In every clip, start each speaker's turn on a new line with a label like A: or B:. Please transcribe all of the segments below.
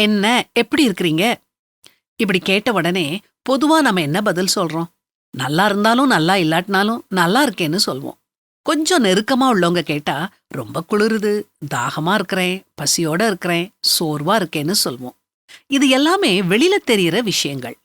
A: என்ன எப்படி இருக்கிறீங்க? இப்படி கேட்ட உடனே பொதுவா நம்ம என்ன பதில் சொல்றோம்? நல்லா இருந்தாலும் நல்லா இல்லாட்டினாலும் நல்லா இருக்கேன்னு சொல்வோம். கொஞ்சம் நெருக்கமா உள்ளவங்க கேட்டா ரொம்ப குளிருது தாகமா இருக்கிறேன் பசியோட இருக்கிறேன் சோர்வா இருக்கேன்னு சொல்வோம். இது எல்லாமே வெளியில தெரியற விஷயங்கள்.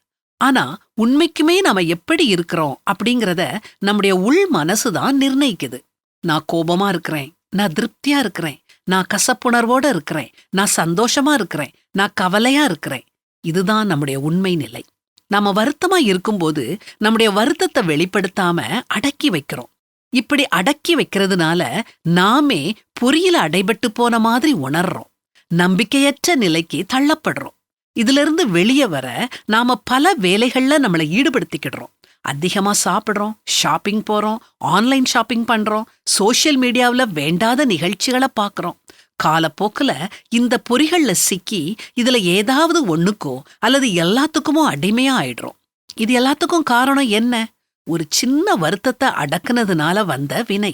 A: ஆனா உண்மைக்குமே நாம எப்படி இருக்கிறோம் அப்படிங்கறத நம்முடைய உள் மனசு தான் நிர்ணயிக்குது. நான் கோபமா இருக்கிறேன் நான் திருப்தியா இருக்கிறேன் நான் கசப்புணர்வோட இருக்கிறேன் நான் சந்தோஷமா இருக்கிறேன் நான் கவலையா இருக்கிறேன். இதுதான் நம்முடைய உண்மை நிலை. நாம வருத்தமா இருக்கும்போது நம்முடைய வருத்தத்தை வெளிப்படுத்தாம அடக்கி வைக்கிறோம். இப்படி அடக்கி வைக்கிறதுனால நாமே பொறியில அடைபட்டு போன மாதிரி உணர்றோம். நம்பிக்கையற்ற நிலைக்கு தள்ளப்படுறோம். இதிலிருந்து வெளியே வர நாம பல வேலைகள்ல நம்மளை ஈடுபடுத்திக்கிடுறோம். அதிகமா சாப்பிடுறோம் ஷாப்பிங் போறோம் ஆன்லைன் ஷாப்பிங் பண்றோம் சோஷியல் மீடியாவுல வேண்டாத நிகழ்ச்சிகளை பார்க்குறோம் காலப்போக்குல இந்த பொறிகள்ல சிக்கி இதுல ஏதாவது ஒண்ணுக்கோ அல்லது எல்லாத்துக்குமோ அடிமையா ஆயிடுறோம். இது எல்லாத்துக்கும் காரணம் என்ன? ஒரு சின்ன வருத்தத்தை அடக்குனதுனால வந்த வினை.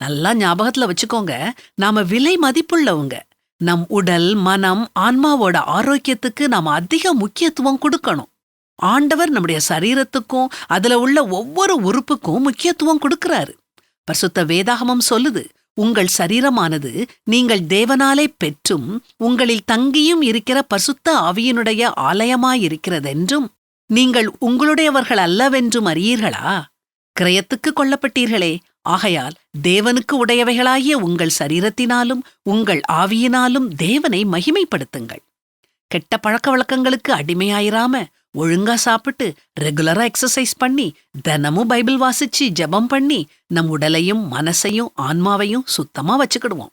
A: நல்லா ஞாபகத்துல வச்சுக்கோங்க நாம விலை மதிப்புள்ளவங்க. நம் உடல் மனம் ஆன்மாவோட ஆரோக்கியத்துக்கு நாம அதிக முக்கியத்துவம் கொடுக்கணும். ஆண்டவர் நம்முடைய சரீரத்துக்கும் அதுல உள்ள ஒவ்வொரு உறுப்புக்கும் முக்கியத்துவம் கொடுக்கிறாரு. பரிசுத்த வேதாகமம் சொல்லுது உங்கள் சரீரமானது நீங்கள் தேவனாலே பெற்றும் உங்களில் தங்கியும் இருக்கிற பசுத்த ஆவியினுடைய ஆலயமாயிருக்கிறதென்றும் நீங்கள் உங்களுடையவர்கள் அல்லவென்றும் அறியீர்களா? கிரயத்துக்கு கொல்லப்பட்டீர்களே. ஆகையால் தேவனுக்கு உடையவைகளாகிய உங்கள் சரீரத்தினாலும் உங்கள் ஆவியினாலும் தேவனை மகிமைப்படுத்துங்கள். கெட்ட பழக்க வழக்கங்களுக்கு அடிமையாயிராம ஒழுங்கா சாப்பிட்டு ரெகுலரா எக்ஸசைஸ் பண்ணி தினமும் பைபிள் வாசிச்சு ஜெபம் பண்ணி நம் உடலையும் மனசையும் ஆன்மாவையும் சுத்தமா வச்சுக்கிடுவோம்.